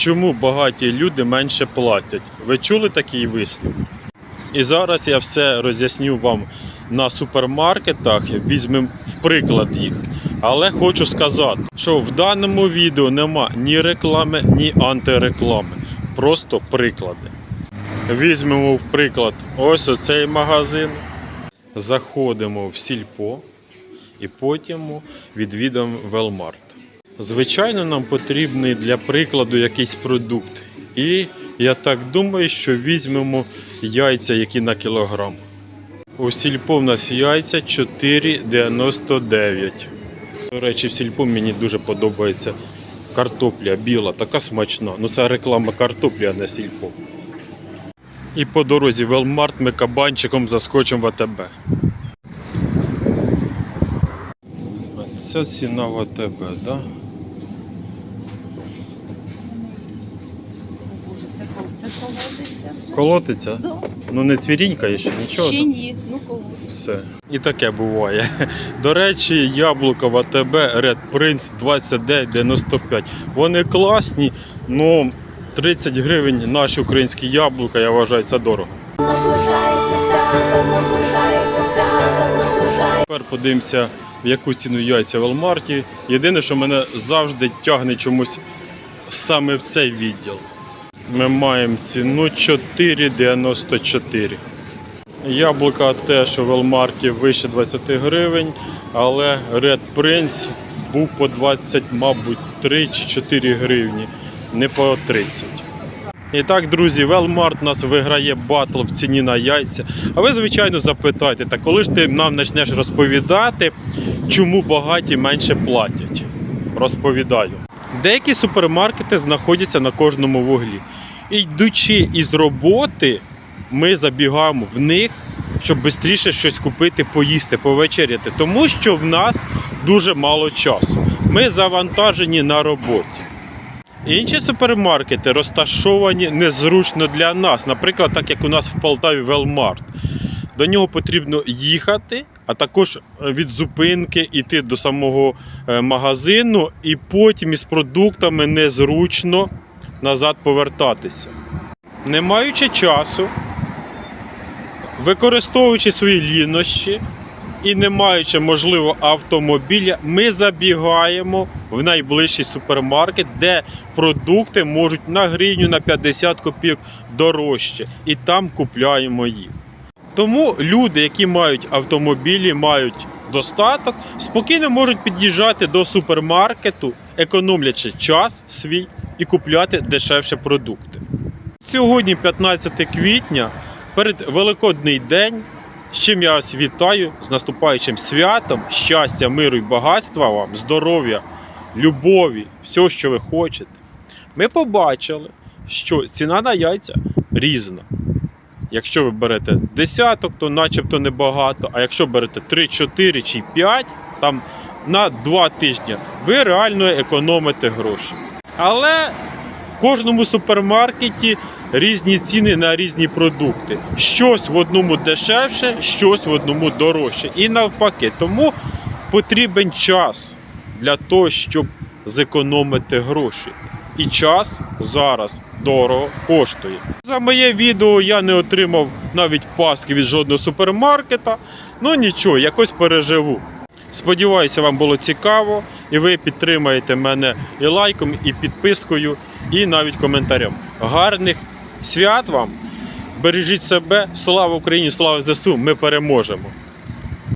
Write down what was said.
чому багаті люди менше платять? Ви чули такий вислів? І зараз я все роз'ясню вам на супермаркетах, візьмемо в приклад їх. Але хочу сказати, що в даному відео нема ні реклами, ні антиреклами. Просто приклади. Візьмемо в приклад ось оцей магазин. Заходимо в сільпо і потім відвідаємо Велмарт. Звичайно, нам потрібний для прикладу якийсь продукт. І я так думаю, що візьмемо яйця, які на кілограм. У сільпо в нас яйця 4,99. До речі, в сільпо мені дуже подобається картопля біла, така смачна. Ну це реклама картоплі, а не сільпо. І по дорозі в Велмарт ми кабанчиком заскочимо в АТБ. Ця ціна в АТБ, так? Да? Це кол- це колодиться. Колотиться? Да. Ну не цвірінькає ще нічого. Ще ні, ну колодиться. Все. І таке буває. До речі, яблука в АТБ Red Prince 29,95. Вони класні, але 30 гривень наші українські яблука, я вважаю, це дорого. Тепер подивимося, в яку ціну яйця в Велмарті. Єдине, що мене завжди тягне чомусь саме в цей відділ. Ми маємо ціну 4,94. Яблука теж у Велмарті вище 20 гривень, але Red Prince був по 20, мабуть, 3 чи 4 гривні, не по 30. І так, друзі, Велмарт нас виграє батл в ціні на яйця. А ви, звичайно, запитаєте, та коли ж ти нам почнеш розповідати, чому багаті менше платять? Розповідаю. Деякі супермаркети знаходяться на кожному вуглі. Йдучи із роботи, ми забігаємо в них, щоб швидше щось купити, поїсти, повечеряти. Тому що в нас дуже мало часу. Ми завантажені на роботі. Інші супермаркети розташовані незручно для нас. Наприклад, так як у нас в Полтаві Велмарт. До нього потрібно їхати, а також від зупинки йти до самого е, магазину, і потім із продуктами незручно назад повертатися. Не маючи часу, використовуючи свої лінощі і не маючи, можливо, автомобіля, ми забігаємо в найближчий супермаркет, де продукти можуть на гривню на 50 копійок дорожче, і там купляємо їх. Тому люди, які мають автомобілі, мають достаток, спокійно можуть під'їжджати до супермаркету, економлячи час свій і купляти дешевше продукти. Сьогодні, 15 квітня, перед Великодний день, з чим я вас вітаю з наступаючим святом, щастя, миру і багатства вам, здоров'я, любові, все, що ви хочете. Ми побачили, що ціна на яйця різна. Якщо ви берете десяток, то начебто небагато. А якщо берете 3, 4 чи 5, там на 2 тижні, ви реально економите гроші. Але в кожному супермаркеті різні ціни на різні продукти. Щось в одному дешевше, щось в одному дорожче. І навпаки, тому потрібен час для того, щоб зекономити гроші. І час зараз дорого коштує. За моє відео я не отримав навіть паски від жодного супермаркета. Ну нічого, якось переживу. Сподіваюся, вам було цікаво, і ви підтримаєте мене і лайком, і підпискою, і навіть коментарем. Гарних свят вам! Бережіть себе! Слава Україні! Слава ЗСУ! Ми переможемо!